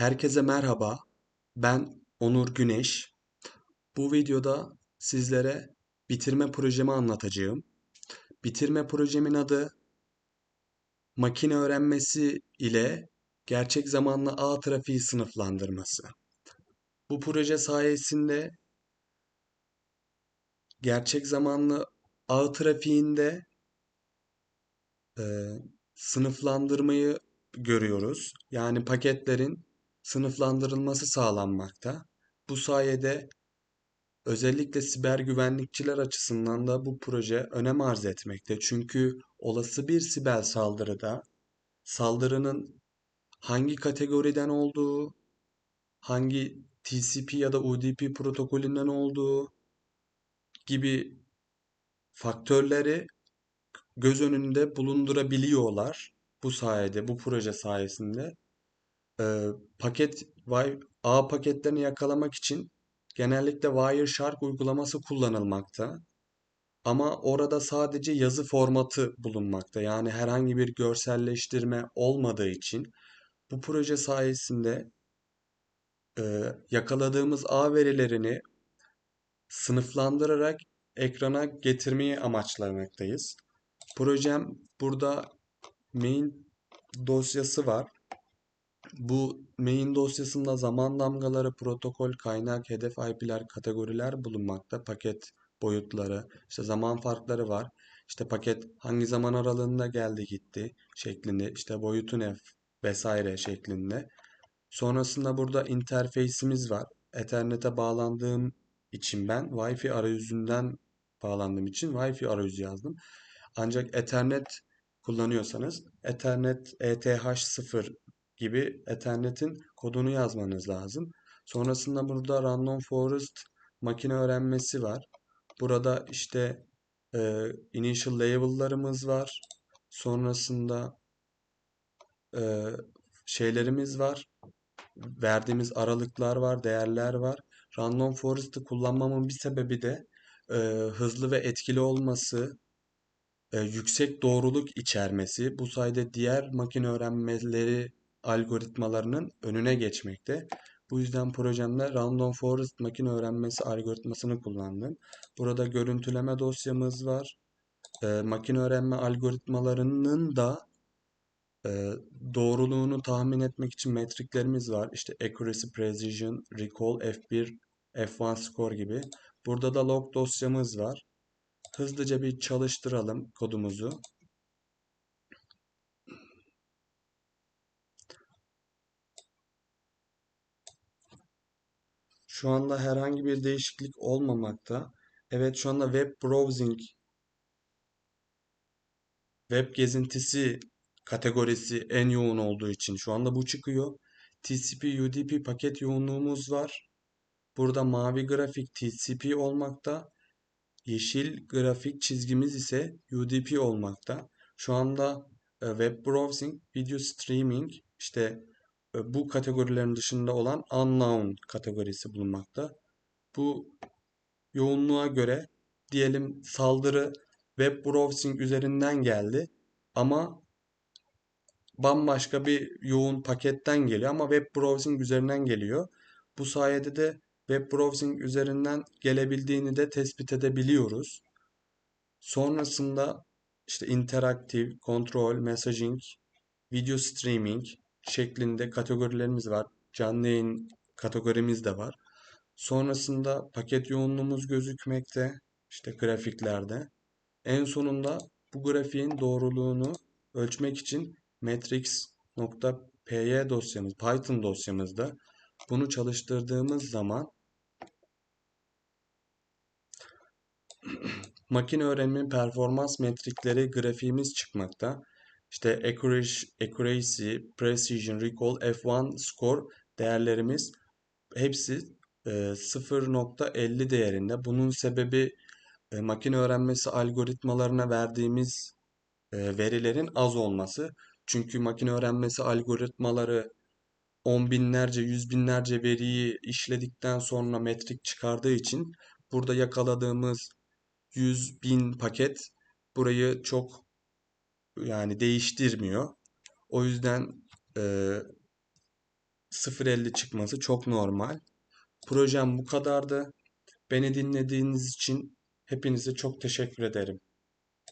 Herkese merhaba. Ben Onur Güneş. Bu videoda sizlere bitirme projemi anlatacağım. Bitirme projemin adı makine öğrenmesi ile gerçek zamanlı ağ trafiği sınıflandırması. Bu proje sayesinde gerçek zamanlı ağ trafiğinde e, sınıflandırmayı görüyoruz. Yani paketlerin sınıflandırılması sağlanmakta. Bu sayede özellikle siber güvenlikçiler açısından da bu proje önem arz etmekte. Çünkü olası bir siber saldırıda saldırının hangi kategoriden olduğu, hangi TCP ya da UDP protokolünden olduğu gibi faktörleri göz önünde bulundurabiliyorlar. Bu sayede, bu proje sayesinde e, paket ağ paketlerini yakalamak için genellikle Wireshark uygulaması kullanılmakta. Ama orada sadece yazı formatı bulunmakta. Yani herhangi bir görselleştirme olmadığı için bu proje sayesinde e, yakaladığımız ağ verilerini sınıflandırarak ekrana getirmeyi amaçlamaktayız. Projem burada main dosyası var. Bu main dosyasında zaman damgaları, protokol, kaynak, hedef IP'ler, kategoriler bulunmakta. Paket boyutları, işte zaman farkları var. İşte paket hangi zaman aralığında geldi gitti şeklinde, işte boyutu ne vesaire şeklinde. Sonrasında burada interface'imiz var. Ethernet'e bağlandığım için ben Wi-Fi arayüzünden bağlandığım için Wi-Fi arayüzü yazdım. Ancak Ethernet kullanıyorsanız Ethernet ETH0 gibi Ethernet'in kodunu yazmanız lazım. Sonrasında burada Random Forest makine öğrenmesi var. Burada işte e, initial label'larımız var. Sonrasında e, şeylerimiz var. Verdiğimiz aralıklar var, değerler var. Random Forest'ı kullanmamın bir sebebi de e, hızlı ve etkili olması, e, yüksek doğruluk içermesi. Bu sayede diğer makine öğrenmeleri algoritmalarının önüne geçmekte. Bu yüzden projemde Random Forest makine öğrenmesi algoritmasını kullandım. Burada görüntüleme dosyamız var. E, makine öğrenme algoritmalarının da e, doğruluğunu tahmin etmek için metriklerimiz var. İşte accuracy, precision, recall, F1, F1 score gibi. Burada da log dosyamız var. Hızlıca bir çalıştıralım kodumuzu. Şu anda herhangi bir değişiklik olmamakta. Evet şu anda web browsing web gezintisi kategorisi en yoğun olduğu için şu anda bu çıkıyor. TCP UDP paket yoğunluğumuz var. Burada mavi grafik TCP olmakta. Yeşil grafik çizgimiz ise UDP olmakta. Şu anda e, web browsing, video streaming, işte bu kategorilerin dışında olan unknown kategorisi bulunmakta. Bu yoğunluğa göre diyelim saldırı web browsing üzerinden geldi ama bambaşka bir yoğun paketten geliyor ama web browsing üzerinden geliyor. Bu sayede de web browsing üzerinden gelebildiğini de tespit edebiliyoruz. Sonrasında işte interaktif, kontrol, messaging, video streaming, şeklinde kategorilerimiz var. Canlı yayın kategorimiz de var. Sonrasında paket yoğunluğumuz gözükmekte. işte grafiklerde. En sonunda bu grafiğin doğruluğunu ölçmek için matrix.py dosyamız, Python dosyamızda bunu çalıştırdığımız zaman makine öğrenimi performans metrikleri grafiğimiz çıkmakta. İşte accuracy, precision, recall, F1 score değerlerimiz hepsi e, 0.50 değerinde. Bunun sebebi e, makine öğrenmesi algoritmalarına verdiğimiz e, verilerin az olması. Çünkü makine öğrenmesi algoritmaları on binlerce, yüz binlerce veriyi işledikten sonra metrik çıkardığı için burada yakaladığımız 100 bin paket burayı çok yani değiştirmiyor. O yüzden e, 0.50 çıkması çok normal. Projem bu kadardı. Beni dinlediğiniz için hepinize çok teşekkür ederim.